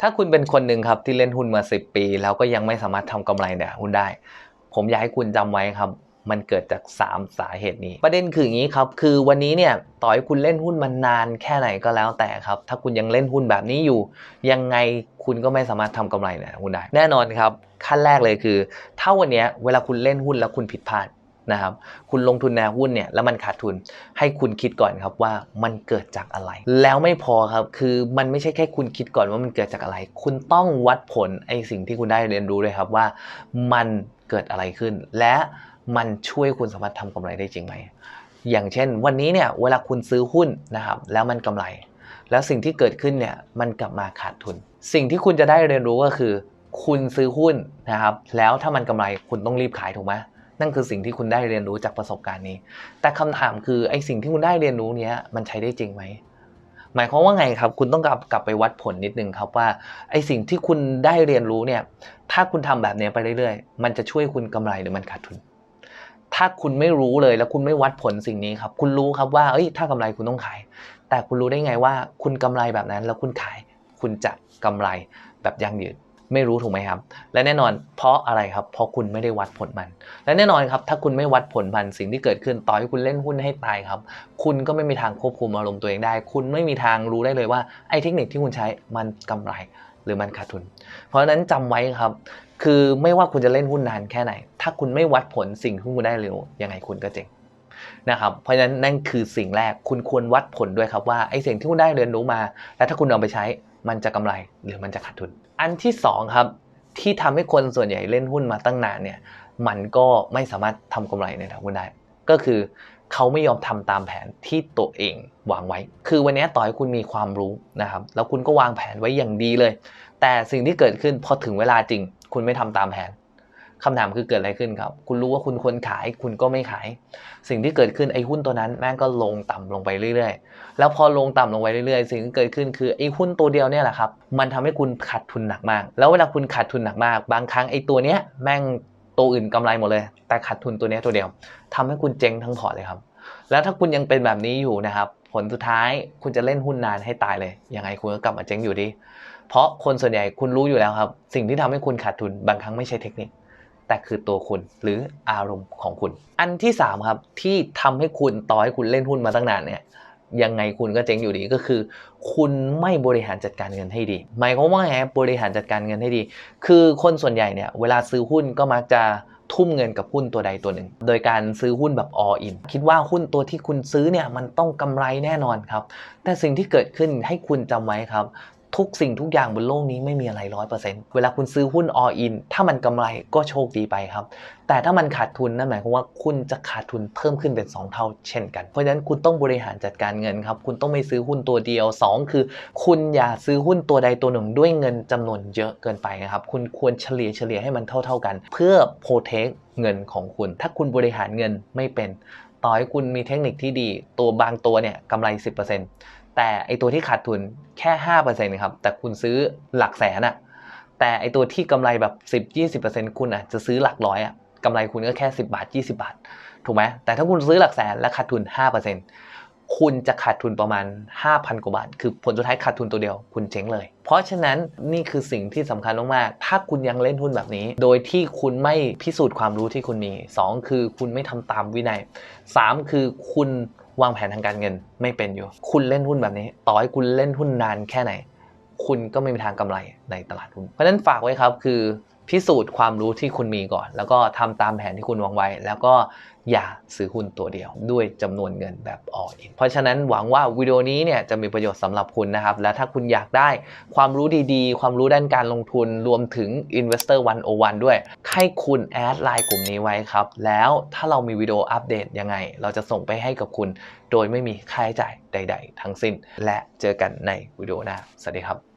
ถ้าคุณเป็นคนหนึ่งครับที่เล่นหุ้นมา 10 ปี แล้วก็ยังไม่สามารถทำกำไรเนี่ยหุ้นได้ ผมอยากให้คุณจำไว้ครับ มันเกิดจาก 3 สาเหตุนี้ ประเด็นคืออย่างนี้ครับ คือวันนี้เนี่ยต่อให้คุณเล่นหุ้นมานานแค่ไหนก็แล้วแต่ครับ ถ้าคุณยังเล่นหุ้นแบบนี้อยู่ ยังไงคุณก็ไม่สามารถทำกำไรเนี่ยหุ้นได้ แน่นอนครับขั้นแรกเลยคือ ถ้าวันนี้เวลาคุณเล่นหุ้นแล้วคุณผิดพลาด นะครับ คุณลงทุนในหุ้นเนี่ยแล้วมันขาดทุนให้คุณคิดก่อนครับว่ามันเกิดจากอะไร แล้วไม่พอครับคือมันไม่ใช่แค่คุณคิดก่อนว่ามันเกิดจากอะไร คุณต้องวัดผลไอ้สิ่งที่คุณได้เรียนรู้เลยครับว่ามันเกิดอะไรขึ้น และมันช่วยคุณสามารถทำกำไรได้จริงไหมอย่างเช่น วันนี้เนี่ยเวลาคุณซื้อหุ้นนะครับแล้วมันกำไร แล้วสิ่งที่เกิดขึ้นเนี่ยมันกลับมาขาดทุน สิ่งที่คุณจะได้เรียนรู้ก็คือ คุณซื้อหุ้นนะครับแล้วถ้ามันกำไรคุณต้องรีบขายถูกไหม นั่นคือสิ่งที่คุณได้เรียนรู้จากประสบการณ์นี้ แต่คำถามคือไอ้สิ่งที่คุณได้เรียนรู้เนี้ยมันใช้ได้จริงไหมหมายความว่าไงครับ คุณต้องกลับกลับไปวัดผลนิดนึงครับว่าไอ้สิ่งที่คุณได้เรียนรู้เนี่ย ถ้าคุณทำแบบนี้ไปเรื่อยๆ มันจะช่วยคุณกำไรหรือมันขาดทุน ถ้าคุณไม่รู้เลยแล้วคุณไม่วัดผลสิ่งนี้ครับ คุณรู้ครับว่าเอ้ยถ้ากำไรคุณต้องขาย แต่คุณรู้ได้ไงว่า คุณกำไรแบบนั้นแล้วคุณขาย คุณจะกำไรแบบยั่งยืน ไม่รู้ถูกไหมครับ และแน่นอนเพราะอะไรครับ เพราะคุณไม่ได้วัดผลมัน และแน่นอนครับ ถ้าคุณไม่วัดผลมันสิ่งที่เกิดขึ้นต่อให้คุณเล่นหุ้นให้ตายครับ คุณก็ไม่มีทางควบคุมอารมณ์ตัวเองได้ คุณไม่มีทางรู้ได้เลยว่าไอ้เทคนิคที่คุณใช้มันกำไรหรือมันขาดทุน เพราะฉะนั้นจำไว้ครับ คือไม่ว่าคุณจะเล่นหุ้นนานแค่ไหน ถ้าคุณไม่วัดผลสิ่งที่คุณได้เร็วยังไงคุณก็เจ๊ง นะครับ เพราะฉะนั้นนั่นคือสิ่งแรกคุณควรวัดผลด้วยครับว่าไอ้สิ่งที่คุณได้เรียนรู้มา แล้วถ้าคุณเอาไปใช้มันจะกำไรหรือมันจะขาดทุน อันที่สองครับที่ทำให้คนส่วนใหญ่เล่นหุ้นมาตั้งนานเนี่ยมันก็ไม่สามารถทำกำไรในทางหุ้นได้ ก็คือเขาไม่ยอมทำตามแผนที่ตัวเองวางไว้ คือวันนี้ต่อให้คุณมีความรู้นะครับ แล้วคุณก็วางแผนไว้อย่างดีเลย แต่สิ่งที่เกิดขึ้นพอถึงเวลาจริง คุณไม่ทำตามแผน คำถามคือเกิดอะไรขึ้นครับ คุณรู้ว่าคุณควรขาย คุณก็ไม่ขาย สิ่งที่เกิดขึ้นไอ้หุ้นตัวนั้นแม่งก็ลงต่ำลงไปเรื่อยๆ แล้วพอลงต่ำลงไปเรื่อยๆ สิ่งที่เกิดขึ้นคือไอ้หุ้นตัวเดียวเนี่ยแหละครับ มันทำให้คุณขาดทุนหนักมาก แล้วเวลาคุณขาดทุนหนักมาก บางครั้งไอ้ตัวเนี้ยแม่งตัวอื่นกำไรหมดเลย แต่ขาดทุนตัวเนี้ยตัวเดียวทำให้คุณเจ๊งทั้งพอร์ตเลยครับ แล้วถ้าคุณยังเป็นแบบนี้อยู่นะครับ ผลสุดท้ายคุณจะเล่นหุ้นนานให้ตายเลย ยังไงคุณก็กลับมาเจ๊งอยู่ดี เพราะคนส่วนใหญ่คุณรู้อยู่แล้วครับ สิ่งที่ทำให้คุณขาดทุนบางครั้งไม่ใช่เทคนิค แต่คือตัวคุณหรืออารมณ์ของคุณ อันที่3ครับที่ทำให้คุณต่อให้คุณเล่นหุ้นมาตั้งนานเนี่ยยังไงคุณก็เจ๊งอยู่ดีก็คือ คุณไม่บริหารจัดการเงินให้ดีหมายความว่าไงบริหารจัดการเงินให้ดี คือคนส่วนใหญ่เนี่ยเวลาซื้อหุ้นก็มักจะทุ่มเงินกับหุ้นตัวใดตัวหนึ่ง โดยการซื้อหุ้นแบบ all in คิดว่าหุ้นตัวที่คุณซื้อเนี่ยมันต้องกำไรแน่นอนครับ แต่สิ่งที่เกิดขึ้นให้คุณจำไว้ครับ ทุกสิ่งทุกอย่างบนโลกนี้ไม่มีอะไรร้อยเปอร์เซ็นต์เวลาคุณซื้อหุ้น all in ถ้ามันกำไรก็โชคดีไปครับ แต่ถ้ามันขาดทุนนั่นหมายความว่าคุณจะขาดทุนเพิ่มขึ้นเป็น 2 เท่าเช่นกัน เพราะฉะนั้นคุณต้องบริหารจัดการเงินครับ คุณต้องไม่ซื้อหุ้นตัวเดียว 2 คือ คุณอย่าซื้อหุ้นตัวใดตัวหนึ่งด้วยเงินจำนวนเยอะเกินไปนะครับ คุณควรเฉลี่ยเฉลี่ยให้มันเท่า ๆกัน เพื่อ protect เงินของคุณ ถ้าคุณบริหารเงินไม่เป็น ต่อให้คุณมีเทคนิคที่ดี ตัวบางตัวเนี่ยกำไร 10% แต่ไอตัวที่ขาดทุนแค่ห้าเปอร์เซ็นต์ครับ แต่คุณซื้อหลักแสนอะแต่ไอตัวที่กำไรแบบสิบยี่สิบเปอร์เซ็นต์คุณอะจะซื้อหลักร้อยอะกำไรคุณก็แค่สิบบาทยี่สิบาท ถูกไหมแต่ถ้าคุณซื้อหลักแสนและขาดทุนห้าเปอร์เซ็นต์ คุณจะขาดทุนประมาณ 5,000 กว่าบาท คือผลสุดท้ายขาดทุนตัวเดียว คุณเจ๊งเลย เพราะฉะนั้นนี่คือสิ่งที่สำคัญมากๆ ถ้าคุณยังเล่นหุ้นแบบนี้ โดยที่คุณไม่พิสูจน์ความรู้ที่คุณมี 2 คือคุณไม่ทำตามวินัย 3 คือคุณวางแผนทางการเงินไม่เป็นอยู่ คุณเล่นหุ้นแบบนี้ ต่อให้คุณเล่นหุ้นนานแค่ไหน คุณก็ไม่มีทางกำไรในตลาดหุ้นเพราะฉะนั้นฝากไว้ครับคือพิสูจน์ความรู้ที่คุณมีก่อน แล้วก็ทำตามแผนที่คุณวางไว้ แล้วก็อย่าซื้อหุ้นตัวเดียว ด้วยจำนวนเงินแบบ all in เพราะฉะนั้นหวังว่าวิดีโอนี้เนี่ยจะมีประโยชน์สำหรับคุณนะครับ และถ้าคุณอยากได้ความรู้ดีๆ ความรู้ด้านการลงทุนรวมถึง Investor 101 ด้วย ให้คุณแอดไลน์กลุ่มนี้ไว้ครับ แล้วถ้าเรามีวิดีโออัปเดตยังไง เราจะส่งไปให้กับคุณ โดยไม่มีค่าใช้จ่ายใด ๆ ทั้งสิ้น และเจอกันในวิดีโอหน้าสวัสดีครับ